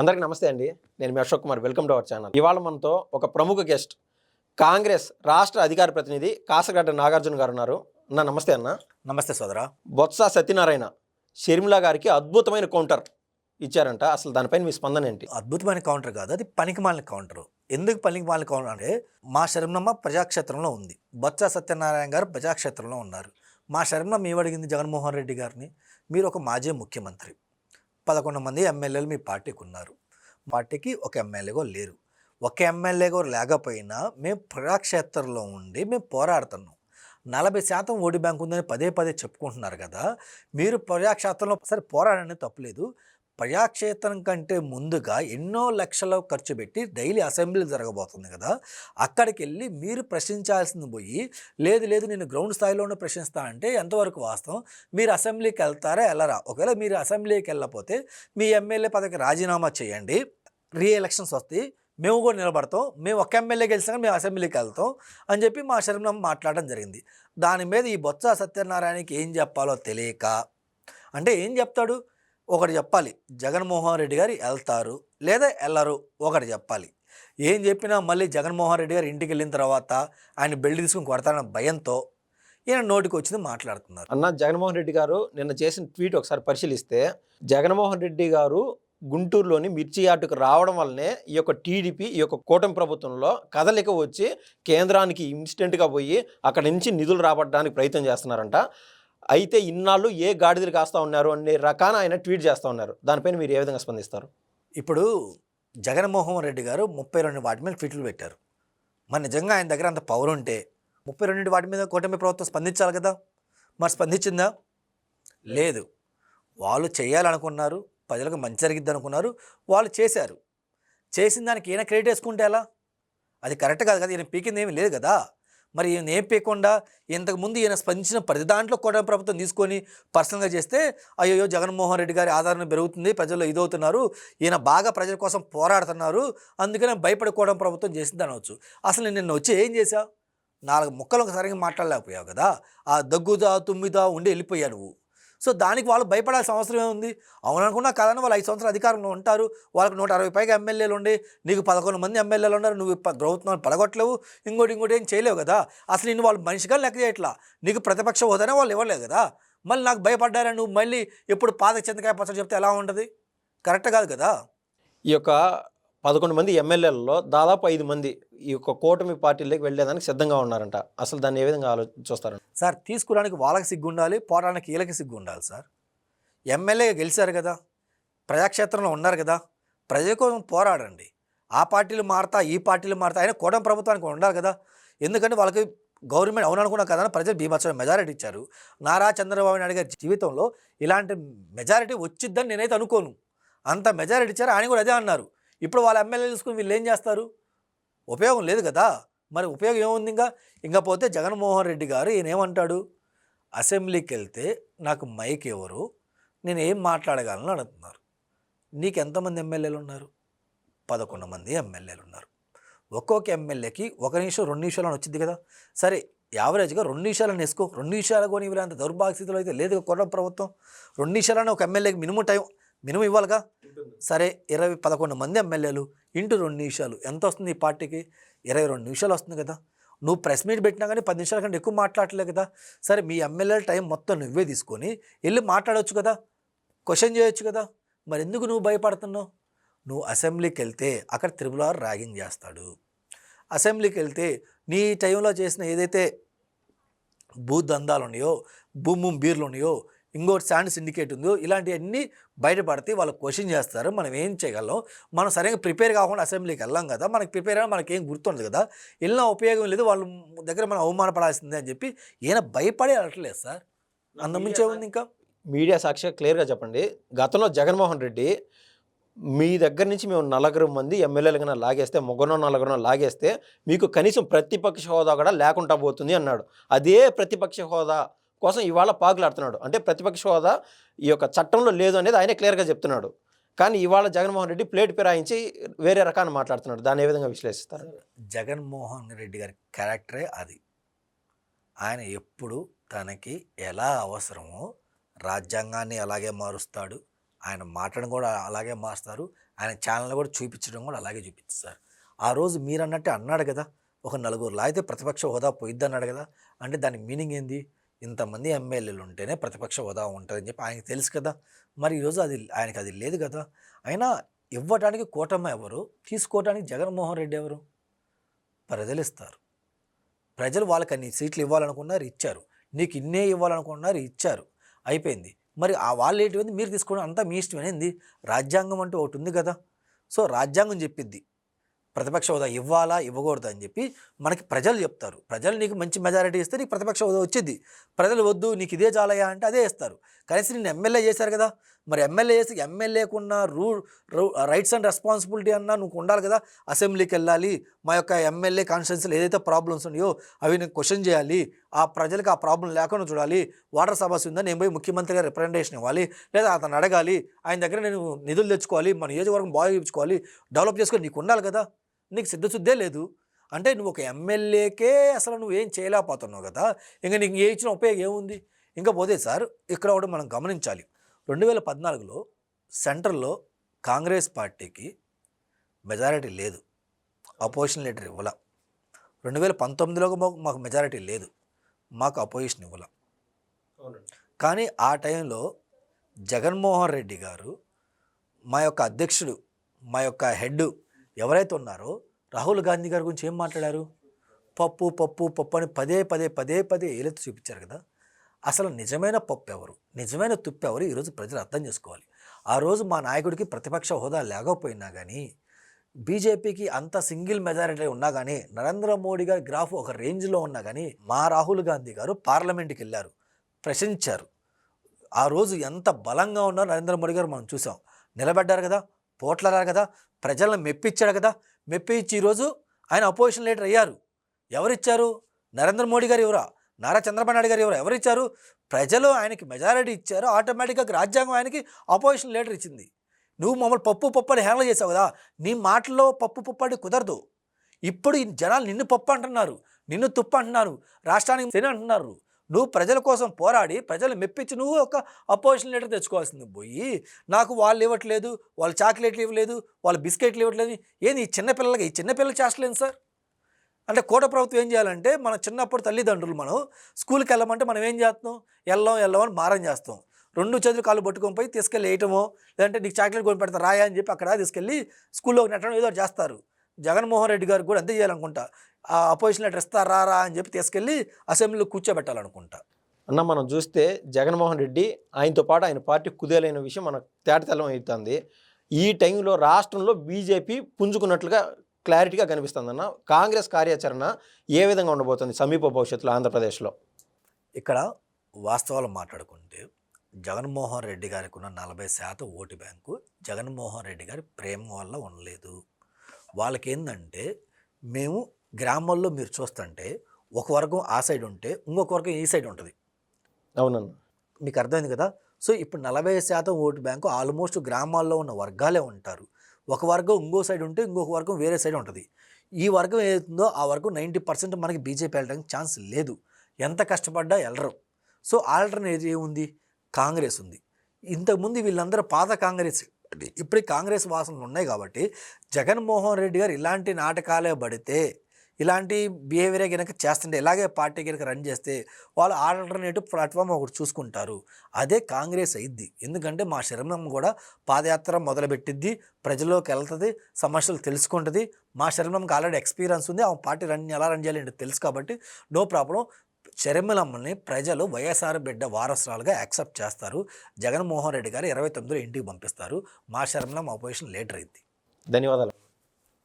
అందరికీ నమస్తే అండి. నేను మీ Ashok Kumar. Welcome to our channel. ఇవాళ మనతో ఒక ప్రముఖ గెస్ట్ కాంగ్రెస్ రాష్ట్ర అధికార ప్రతినిధి కాసగడ్డ నాగార్జున గారు ఉన్నారు. అన్న నమస్తే అన్న. నమస్తే సోదరా. బొత్స సత్యనారాయణ షర్మిల గారికి అద్భుతమైన కౌంటర్ ఇచ్చారంట. అసలు దానిపైన మీ స్పందన ఏంటి? అద్భుతమైన కౌంటర్ కాదు అది పనికిమాలిన కౌంటర్. ఎందుకు పనికిమాలిన కౌంటర్ అంటే మా శరణమ్మ ప్రజాక్షేత్రంలో ఉంది. బొత్స సత్యనారాయణ గారు ప్రజాక్షేత్రంలో ఉన్నారు. మా శరణమ్మ ఏమడిగింది జగన్మోహన్ రెడ్డి గారిని? మీరు ఒక మాజీ ముఖ్యమంత్రి. పదకొండు మంది ఎమ్మెల్యేలు మీ పార్టీకి ఉన్నారు పార్టీకి ఒక ఎమ్మెల్యేగా లేరు. ఒక ఎమ్మెల్యేగా లేకపోయినా మేము ప్రజాక్షేత్రంలో ఉండి మేము పోరాడుతున్నాం. నలభై శాతం ఓటు బ్యాంక్ ఉందని పదే పదే చెప్పుకుంటున్నారు కదా మీరు ప్రజాక్షేత్రంలో సరే పోరాడని తప్పులేదు. ప్రజాక్షేత్రం కంటే ముందుగా ఎన్నో లక్షలు ఖర్చు పెట్టి డైలీ అసెంబ్లీ జరగబోతుంది కదా. అక్కడికి వెళ్ళి మీరు ప్రశ్నించాల్సింది పోయి లేదు లేదు నేను గ్రౌండ్ స్థాయిలోనే ప్రశ్నిస్తా అంటే ఎంతవరకు వాస్తవం? మీరు అసెంబ్లీకి వెళ్తారా వెళ్ళరా? ఒకవేళ మీరు అసెంబ్లీకి వెళ్ళకపోతే మీ ఎమ్మెల్యే పదవికి రాజీనామా చేయండి. రీ ఎలక్షన్స్ వస్తాయి. మేము కూడా నిలబడతాం. మేము ఒక ఎమ్మెల్యే గెలిచినా మేము అసెంబ్లీకి వెళ్తాం అని చెప్పి మా శరణం మాట్లాడడం జరిగింది. దాని మీద ఈ బొత్స సత్యనారాయణకి ఏం చెప్పాలో తెలియక అంటే ఏం చెప్తాడు? ఒకటి చెప్పాలి. జగన్మోహన్ రెడ్డి గారు వెళ్తారు లేదా వెళ్ళరు ఒకటి చెప్పాలి. ఏం చెప్పినా మళ్ళీ జగన్మోహన్ రెడ్డి గారు ఇంటికి వెళ్ళిన తర్వాత ఆయన బెల్ట్ తీసుకుని కొడతారన్న భయంతో ఈయన నోటికి వచ్చింది మాట్లాడుతున్నారు. అన్న జగన్మోహన్ రెడ్డి గారు నిన్న చేసిన ట్వీట్ ఒకసారి పరిశీలిస్తే జగన్మోహన్ రెడ్డి గారు గుంటూరులోని మిర్చి ఆటుకు రావడం వల్లనే ఈ యొక్క టీడీపీ ఈ యొక్క కూటమి ప్రభుత్వంలో కదలిక వచ్చి కేంద్రానికి ఇన్స్టెంట్గా పోయి అక్కడి నుంచి నిధులు రాబట్టడానికి ప్రయత్నం చేస్తున్నారంట. అయితే ఇన్నాళ్ళు ఏ గాడిదలు కాస్తా ఉన్నారు అనే రకాన ఆయన ట్వీట్ చేస్తూ ఉన్నారు. దానిపైన మీరు ఏ విధంగా స్పందిస్తారు? ఇప్పుడు జగన్మోహన్ రెడ్డి గారు ముప్పై రెండు వాటి మీద ట్వీట్లు పెట్టారు. మరి నిజంగా ఆయన దగ్గర అంత పవర్ ఉంటే ముప్పై రెండు వాటి మీద కూటమి ప్రభుత్వం స్పందించాలి కదా? మరి స్పందించిందా? లేదు. వాళ్ళు చేయాలనుకున్నారు ప్రజలకు మంచి జరిగిద్ది అనుకున్నారు వాళ్ళు చేశారు. చేసిన దానికి ఈయన క్రెడిట్ వేసుకుంటే ఎలా? అది కరెక్ట్ కాదు కదా ఈయన పీకింది ఏమీ లేదు కదా? మరి ఈయన ఏం ఇంతకుముందు ఈయన స్పందించిన ప్రతి దాంట్లో కూడా ప్రభుత్వం తీసుకొని పర్సనల్గా చేస్తే అయ్యో జగన్మోహన్ రెడ్డి గారి ఆదరణ పెరుగుతుంది ప్రజల్లో ఇదవుతున్నారు ఈయన బాగా ప్రజల కోసం పోరాడుతున్నారు అందుకనే భయపడుకోవడం ప్రభుత్వం చేసింది అనవచ్చు. అసలు నిన్న వచ్చి ఏం చేశావు? నాలుగు ముక్కలు సరిగ్గా మాట్లాడలేకపోయావు కదా? ఆ దగ్గుదా తుమ్మిదా ఉండి వెళ్ళిపోయావు నువ్వు. సో దానికి వాళ్ళు భయపడాల్సిన అవసరం ఏముంది? అవుననుకున్నా కాదని వాళ్ళు ఐదు సంవత్సరాలు అధికారంలో ఉంటారు. వాళ్ళకి నూట అరవై పైగా ఎమ్మెల్యేలు ఉండి నీకు పదకొండు మంది ఎమ్మెల్యేలు ఉన్నారు నువ్వు ప- ప్రభుత్వాన్ని పడగొట్టలేవు ఇంకోటి ఇంకోటి ఏం చేయలేవు కదా? అసలు నిన్ను వాళ్ళు మనిషిగా లెక్క చేయట్లా? నీకు ప్రతిపక్ష హోదానే వాళ్ళు ఇవ్వలేదు కదా? మళ్ళీ నాకు భయపడ్డారని నువ్వు? మళ్ళీ ఎప్పుడు పాద చింతకాయ పచ్చడి చెప్తే ఎలా ఉంటుంది? కరెక్ట్ కాదు కదా? ఈ యొక్క పదకొండు మంది ఎమ్మెల్యేలలో దాదాపు ఐదు మంది ఈ యొక్క కూటమి పార్టీలోకి వెళ్ళేదానికి సిద్ధంగా ఉన్నారంట. అసలు దాన్ని ఏ విధంగా ఆలోచిస్తారు సార్ తీసుకురానికి వాళ్ళకి సిగ్గు ఉండాలి పోవడానికి వీళ్ళకి సిగ్గు ఉండాలి సార్. ఎమ్మెల్యే గెలిచారు కదా ప్రజాక్షేత్రంలో ఉన్నారు కదా ప్రజల కోసం పోరాడండి. ఆ పార్టీలు మారుతా ఈ పార్టీలు మారుతా అయినా కూటమి ప్రభుత్వానికి ఉండాలి కదా. ఎందుకంటే వాళ్ళకి గవర్నమెంట్ అవుననుకున్నా కదా అని ప్రజలు భీమత్సవం మెజారిటీ ఇచ్చారు. నారా చంద్రబాబు నాయుడు గారి జీవితంలో ఇలాంటి మెజారిటీ వచ్చిద్దని నేనైతే అనుకోను. అంత మెజారిటీ ఇచ్చారు ఆయన కూడా అదే అన్నారు. ఇప్పుడు వాళ్ళ ఎమ్మెల్యే తీసుకుని వీళ్ళు ఏం చేస్తారు? ఉపయోగం లేదు కదా. మరి ఉపయోగం ఏముంది ఇంకా? ఇంకా పోతే జగన్మోహన్ రెడ్డి గారు ఈయన ఏమంటాడు అసెంబ్లీకి వెళ్తే నాకు మైక్ ఎవరు? నేను ఏం మాట్లాడగలను అడుగుతున్నారు నీకు ఎంతమంది ఎమ్మెల్యేలు ఉన్నారు పదకొండు మంది ఎమ్మెల్యేలు ఉన్నారు ఒక్కొక్క ఎమ్మెల్యేకి ఒక నిమిషం రెండు నిమిషాలు అని వచ్చింది కదా. సరే యావరేజ్గా రెండు నిమిషాలను వేసుకో. రెండు నిమిషాలు కొని ఇవ్వలేంత దౌర్భాగ్య స్థితిలో అయితే లేదు కొట్ట ప్రభుత్వం. రెండు నిమిషాలని ఒక ఎమ్మెల్యేకి మినిమం టైం మినిమం ఇవ్వాలిగా సరే ఇరవై పదకొండు మంది ఎమ్మెల్యేలు ఇంటూ రెండు నిమిషాలు ఎంత వస్తుంది ఈ పార్టీకి ఇరవై రెండు నిమిషాలు వస్తుంది కదా నువ్వు ప్రెస్ మీట్ పెట్టినా కానీ పది నిమిషాల కంటే ఎక్కువ మాట్లాడలేదు కదా సరే మీ ఎమ్మెల్యేల టైం మొత్తం నువ్వే తీసుకొని వెళ్ళి మాట్లాడవచ్చు కదా క్వశ్చన్ చేయొచ్చు కదా మరి ఎందుకు నువ్వు భయపడుతున్నావు నువ్వు అసెంబ్లీకి వెళ్తే అక్కడ త్రిపుల ర్యాగింగ్ చేస్తాడు అసెంబ్లీకి వెళ్తే నీ టైంలో చేసిన ఏదైతే భూ దందాలు ఉన్నాయో భూము బీర్లు ఉన్నాయో ఇంకోటి శాండ్ సిండికేట్ ఉందో ఇలాంటివన్నీ బయటపడితే వాళ్ళు క్వశ్చన్ చేస్తారు. మనం ఏం చేయగలం? మనం సరిగ్గా ప్రిపేర్ కాకుండా అసెంబ్లీకి వెళ్ళాం కదా మనకి ప్రిపేర్ అయినా మనకి ఏం గుర్తుండదు కదా. వెళ్ళిన ఉపయోగం లేదు వాళ్ళ దగ్గర మనం అవమానపడాల్సిందే అని చెప్పి ఈయన భయపడే వెళ్ళట్లేదు సార్? అందమించే ఉంది ఇంకా? మీడియా సాక్షిగా క్లియర్గా చెప్పండి. గతంలో జగన్మోహన్ రెడ్డి మీ దగ్గర నుంచి మేము నలుగురు మంది ఎమ్మెల్యేలు కన్నా లాగేస్తే ముగ్గురు నలుగురు లాగేస్తే మీకు కనీసం ప్రతిపక్ష హోదా కూడా లేకుండా పోతుంది అన్నాడు. అదే ప్రతిపక్ష హోదా కోసం ఇవాళ పాకులాడుతున్నాడు అంటే ప్రతిపక్ష హోదా ఈ యొక్క చట్టంలో లేదు అనేది ఆయనే క్లియర్గా చెప్తున్నాడు. కానీ ఇవాళ జగన్మోహన్ రెడ్డి ప్లేట్ పిరాయించి వేరే రకాన్ని మాట్లాడుతున్నాడు. దాన్ని ఏ విధంగా విశ్లేషిస్తారు? జగన్మోహన్ రెడ్డి గారి క్యారెక్టరే అది. ఆయన ఎప్పుడు తనకి ఎలా అవసరమో రాజ్యాంగాన్ని అలాగే మారుస్తాడు. ఆయన మాటను కూడా అలాగే మారుస్తారు. ఆయన ఛానల్ కూడా చూపించడం కూడా అలాగే చూపిస్తారు. ఆ రోజు మీరు అన్నట్టే అన్నాడు కదా ఒక నలుగురు అయితే ప్రతిపక్ష హోదా పోయిద్ది అన్నాడు కదా అంటే దాని మీనింగ్ ఏంది? ఇంతమంది ఎమ్మెల్యేలు ఉంటేనే ప్రతిపక్ష హోదా ఉంటుందని చెప్పి ఆయనకి తెలుసు కదా. మరి ఈరోజు అది ఆయనకి అది లేదు కదా. అయినా ఇవ్వడానికి కూటమి ఎవరు? తీసుకోవటానికి జగన్మోహన్ రెడ్డి ఎవరు? ప్రజలు ఇస్తారు ప్రజలు వాళ్ళకి అన్ని సీట్లు ఇవ్వాలనుకున్నారు ఇచ్చారు. నీకు ఇన్నే ఇవ్వాలనుకున్నారు ఇచ్చారు. అయిపోయింది. మరి ఆ వాళ్ళు ఏంటి? మీరు తీసుకోవడం అంతా మీ ఇష్టమైనది రాజ్యాంగం అంటూ ఒకటి ఉంది కదా. సో రాజ్యాంగం చెప్పిద్ది. ప్రతిపక్ష హోదా ఇవ్వాలా ఇవ్వకూడదు అని చెప్పి మనకి ప్రజలు చెప్తారు. ప్రజలు నీకు మంచి మెజారిటీ ఇస్తే నీకు ప్రతిపక్ష హోదా వచ్చింది. ప్రజలు వద్దు నీకు ఇదే చాలయా అంటే అదే ఇస్తారు కనీసం నేను ఎమ్మెల్యే చేశారు కదా మరి ఎమ్మెల్యే చేసి ఎమ్మెల్యేకున్న రూ రైట్స్ అండ్ రెస్పాన్సిబిలిటీ అన్నా నువ్వు ఉండాలి కదా అసెంబ్లీకి వెళ్ళాలి మా యొక్క ఎమ్మెల్యే కాన్స్టిట్యున్సీలో ఏదైతే ప్రాబ్లమ్స్ ఉన్నాయో అవి నేను క్వశ్చన్ చేయాలి ఆ ప్రజలకు ఆ ప్రాబ్లం లేకుండా చూడాలి వాటర్ సమస్య ఉందని నేను పోయి ముఖ్యమంత్రి గారు రిప్రజెంటేషన్ ఇవ్వాలి లేదా అతను అడగాలి ఆయన దగ్గర నేను నిధులు తెచ్చుకోవాలి మన నియోజకవర్గం బాగా చూపించుకోవాలి డెవలప్ చేసుకొని నీకు ఉండాలి కదా. నీకు సిద్ధశుద్ధే లేదు. అంటే నువ్వు ఒక ఎమ్మెల్యేకే అసలు నువ్వు ఏం చేయలేకపోతున్నావు కదా. ఇంకా నీకు ఏ ఇచ్చిన ఉపయోగం ఏముంది? ఇంకా పోతే సార్ ఇక్కడ ఒకటి మనం గమనించాలి. రెండు వేల పద్నాలుగులో సెంట్రల్లో కాంగ్రెస్ పార్టీకి మెజారిటీ లేదు. అపోజిషన్ లీడర్ ఇవ్వాల. రెండు వేల పంతొమ్మిదిలో మాకు మాకు మెజారిటీ లేదు. మాకు అపోజిషన్ ఇవ్వాల. కానీ ఆ టైంలో జగన్మోహన్ రెడ్డి గారు మా యొక్క అధ్యక్షుడు మా యొక్క హెడ్ ఎవరైతే ఉన్నారో రాహుల్ గాంధీ గారి గురించి ఏం మాట్లాడారు? పప్పు పప్పు పప్పు అని పదే పదే పదే పదే ఏలెత్తి చూపించారు కదా. అసలు నిజమైన పప్పు ఎవరు? నిజమైన తుప్పు ఎవరు? ఈరోజు ప్రజలు అర్థం చేసుకోవాలి. ఆ రోజు మా నాయకుడికి ప్రతిపక్ష హోదా లేకపోయినా కానీ బీజేపీకి అంత సింగిల్ మెజారిటీ ఉన్నా కానీ నరేంద్ర మోడీ గారి గ్రాఫ్ ఒక రేంజ్లో ఉన్నా కానీ మా రాహుల్ గాంధీ గారు పార్లమెంట్కి వెళ్ళారు ప్రశ్నించారు. ఆ రోజు ఎంత బలంగా ఉన్నారో నరేంద్ర మోడీ గారు మనం చూసాం. నిలబడ్డారు కదా. పోట్లాడారు కదా ప్రజలను మెప్పించాడు కదా మెప్పించి ఈరోజు ఆయన అపోజిషన్ లీడర్ అయ్యారు. ఎవరిచ్చారు? నరేంద్ర మోడీ గారు ఎవరా? నారా చంద్రబాబు నాయుడు గారు ఎవరు? ఎవరిచ్చారు? ప్రజలు ఆయనకి మెజారిటీ ఇచ్చారు ఆటోమేటిక్గా రాజ్యాంగం ఆయనకి అపోజిషన్ లీడర్ ఇచ్చింది. నువ్వు మమ్మల్ని పప్పు పప్పు అని హ్యాండిల్ చేసావు కదా నీ మాటల్లో పప్పు పప్పు అంటే కుదరదు. ఇప్పుడు జనాలు నిన్ను పప్పు అంటున్నారు నిన్ను తుప్పు అంటున్నారు రాష్ట్రానికి తిని అంటున్నారు. నువ్వు ప్రజల కోసం పోరాడి ప్రజలు మెప్పించి నువ్వు ఒక అపోజిషన్ లీడర్ తెచ్చుకోవాల్సింది. పోయి నాకు వాళ్ళు ఇవ్వట్లేదు వాళ్ళు చాక్లెట్లు ఇవ్వలేదు వాళ్ళు బిస్కెట్లు ఇవ్వట్లేదు. ఏంది ఈ చిన్నపిల్లలకి ఈ చిన్నపిల్లలు చేస్తలేదు సార్? అంటే కోట ప్రభుత్వం ఏం చేయాలంటే మన చిన్నప్పుడు తల్లిదండ్రులు మనం స్కూల్కి వెళ్ళమంటే మనం ఏం చేస్తున్నాం వెళ్ళాం వెళ్ళాం అని మారం చేస్తాం. రెండు చేతులు కాళ్ళు పట్టుకొని పోయి తీసుకెళ్ళి వేయటమో లేదంటే నీకు చాక్లెట్ కొని పెడతా రాయా అని చెప్పి అక్కడ తీసుకెళ్ళి స్కూల్లో నెట్టడం ఏదో చేస్తారు. జగన్మోహన్ రెడ్డి గారికి కూడా అంతే చేయాలనుకుంటా. ఆ అపోజిషన్ లెటర్ ఇస్తా రారా అని చెప్పి తీసుకెళ్ళి అసెంబ్లీలో కూర్చోబెట్టాలనుకుంటా. అన్న మనం చూస్తే జగన్మోహన్ రెడ్డి ఆయనతో పాటు ఆయన పార్టీ కుదేలైన విషయం మనకు తేటతెల్లం అవుతుంది. ఈ టైంలో రాష్ట్రంలో బీజేపీ పుంజుకున్నట్లుగా క్లారిటీగా కనిపిస్తుంది అన్న కాంగ్రెస్ కార్యాచరణ ఏ విధంగా ఉండబోతుంది సమీప భవిష్యత్తులో ఆంధ్రప్రదేశ్లో? ఇక్కడ వాస్తవాలు మాట్లాడుకుంటే జగన్మోహన్ రెడ్డి గారికి ఉన్న నలభై శాతం ఓటు బ్యాంకు జగన్మోహన్ రెడ్డి గారి ప్రేమ వల్ల ఉండలేదు. వాళ్ళకి ఏంటంటే మేము గ్రామాల్లో మీరు చూస్తుంటే ఒక వర్గం ఆ సైడ్ ఉంటే ఇంకొక వర్గం ఈ సైడ్ ఉంటుంది. అవునన్న. మీకు అర్థమైంది కదా? సో ఇప్పుడు నలభై శాతం ఓటు బ్యాంకు ఆల్మోస్ట్ గ్రామాల్లో ఉన్న వర్గాలే ఉంటారు. ఒక వర్గం ఇంకో సైడ్ ఉంటే ఇంకొక వర్గం వేరే సైడ్ ఉంటుంది. ఈ వర్గం ఏదైతుందో ఆ వర్గం నైంటీ పర్సెంట్ మనకి బీజేపీ వెళ్ళడానికి ఛాన్స్ లేదు. ఎంత కష్టపడ్డా వెళ్ళరు. సో ఆల్టర్నేటివ్ ఏముంది? కాంగ్రెస్ ఉంది. ఇంతకుముందు వీళ్ళందరూ పాత కాంగ్రెస్. ఇప్పుడు కాంగ్రెస్ వాసనలు ఉన్నాయి కాబట్టి జగన్మోహన్ రెడ్డి గారు ఇలాంటి నాటకాలే పడితే ఇలాంటి బిహేవియర్ కనుక చేస్తుంటే ఇలాగే పార్టీ కనుక రన్ చేస్తే వాళ్ళు ఆల్టర్నేటివ్ ప్లాట్ఫామ్ ఒకటి చూసుకుంటారు. అదే కాంగ్రెస్ అయింది ఎందుకంటే మా శరణం కూడా పాదయాత్ర మొదలుపెట్టిద్ది ప్రజల్లోకి వెళ్తుంది సమస్యలు తెలుసుకుంటుంది. మా శరణంకి ఆల్రెడీ ఎక్స్పీరియన్స్ ఉంది ఆ పార్టీ రన్ ఎలా రన్ చేయాలంటే తెలుసు కాబట్టి నో ప్రాబ్లం షర్మిలమ్మల్ని ప్రజలు వైఎస్ఆర్ బిడ్డ వారసురాలుగా యాక్సెప్ట్ చేస్తారు. జగన్మోహన్ రెడ్డి గారు ఇరవై తొమ్మిదిలో ఇంటికి పంపిస్తారు. మా షర్మిలమ్మ అపోజిషన్ లేటర్ అయింది ధన్యవాదాలు.